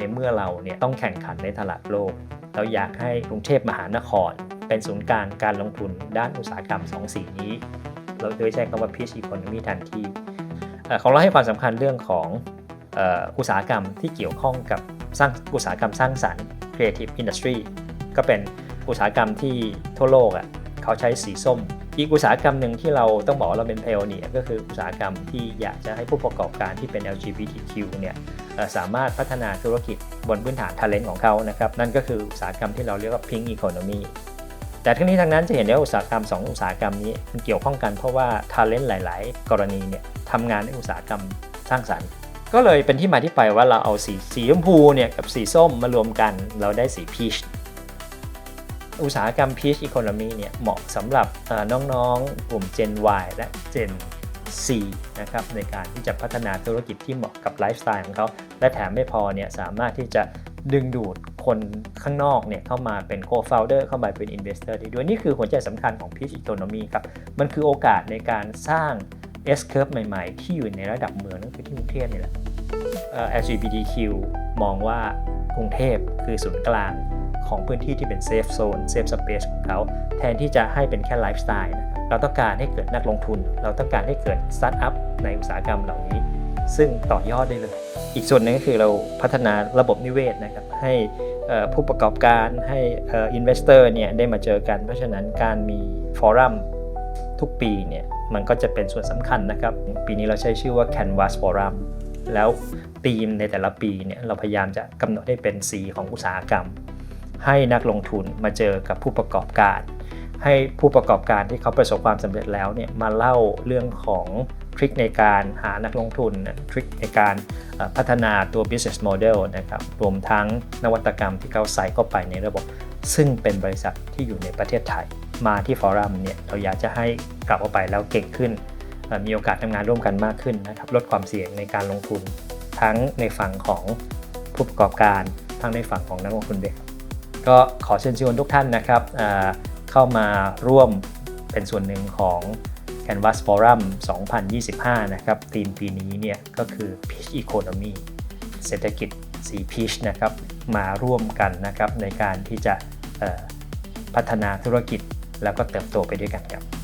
ในเมื่อเราเนี่ยต้องแข่งขันในตลาดโลก เราอยากให้กรุงเทพมหานคร เป็นศูนย์กลางการลงทุนด้านอุตสาหกรรม2สีนี้ เราโดยใช้คำว่า pitch economy ทันทีเอ่ของเราให้ความสำคัญเรื่องของอ่ออุตสาหกรรมที่เกี่ยวข้องกับสร้างอุตสาหกรรมสร้างสรรค์ creative industry ก็เป็นอุตสาหกรรมที่ทั่วโลกอะเขาใช้สีส้ม อีกอุตสาหกรรมหนึ่งที่เราต้องบอกว่าเราเป็น pioneer ก็คืออุตสาหกรรมที่อยากจะให้ผู้ประกอบการที่เป็น LGBTQ เนี่ยสามารถพัฒนาธุรกิจบนพื้นฐาน talent ของเขานะครับนั่นก็คืออุตสาหกรรมที่เราเรียกว่า pink economy แต่ทั้งนี้ทั้งนั้นจะเห็นได้ว่าอุตสาหกรรม 2 อุตสาหกรรมนี้มันเกี่ยวข้องกันเพราะว่า talent หลาย ๆ กรณีเนี่ยทำงานในอุตสาหกรรมสร้างสรรค์ ก็เลยเป็นที่มาที่ไปว่าเราเอาสีสีชมพูเนี่ยกับสีส้มมารวมกัน เราได้สีพีช อุตสาหกรรม Peach Economy เนี่ยเหมาะสำหรับเอ่อน้องๆ กลุ่ม Gen Y และ Gen C นะครับในการที่จะพัฒนาธุรกิจที่เหมาะกับไลฟ์สไตล์ของเขา และแถมไม่พอเนี่ยสามารถที่จะดึงดูดคนข้างนอกเนี่ยเข้ามาเป็น co-founder เข้ามาเป็น investor ได้ด้วยนี่คือหัวใจสำคัญของ Peach Economy ครับ มันคือโอกาสในการสร้าง S curve ใหม่ๆ ที่อยู่ในระดับเมืองนั่นคือที่กรุงเทพนี่แหละ LGBTQ มองว่ากรุงเทพคือศูนย์กลาง ของพื้นที่ที่เป็นเซฟโซนเซฟสเปซของเขา แทนที่จะให้เป็นแค่ไลฟ์สไตล์นะครับเราต้องการให้เกิดนักลงทุน เราต้องการให้เกิดสตาร์ทอัพในอุตสาหกรรมเหล่านี้ ซึ่งต่อยอดได้เลย อีกส่วนหนึ่งก็คือเราพัฒนาระบบนิเวศนะครับให้ผู้ประกอบการให้อินเวสเตอร์เนี่ยได้มาเจอกัน เพราะฉะนั้นการมีฟอรัมทุกปีเนี่ยมันก็จะเป็นส่วนสำคัญนะครับ ปีนี้เราใช้ชื่อว่า Canvas Forum แล้วธีมในแต่ละปีเนี่ยเราพยายามจะกำหนดให้เป็นสีของอุตสาหกรรม ให้นักลงทุนมาเจอกับผู้ประกอบการ ให้ผู้ประกอบการที่เขาประสบความสำเร็จแล้วเนี่ยมาเล่าเรื่องของทริคในการหานักลงทุนทริคในการพัฒนาตัว business model นะครับรวมทั้งนวัตกรรมที่เขาใส่เข้าไปในระบบ ซึ่งเป็นบริษัทที่อยู่ในประเทศไทย มาที่ฟอรัมเนี่ยเราอยากจะให้กลับออกไปแล้วเก่งขึ้น มีโอกาสทำงานร่วมกันมากขึ้นนะครับลดความเสี่ยงในการลงทุน ทั้งในฝั่งของผู้ประกอบการ ทั้งในฝั่งของนักลงทุนด้วย ก็ขอเชิญชวนทุกท่านนะครับเข้ามาร่วมเป็นส่วนหนึ่งของ Canvas Forum 2025 นะครับธีมปีนี้เนี่ยก็คือ Peach Economy เศรษฐกิจสีพีชนะครับมาร่วมกันนะครับในการที่จะพัฒนาธุรกิจแล้วก็เติบโตไปด้วยกันครับ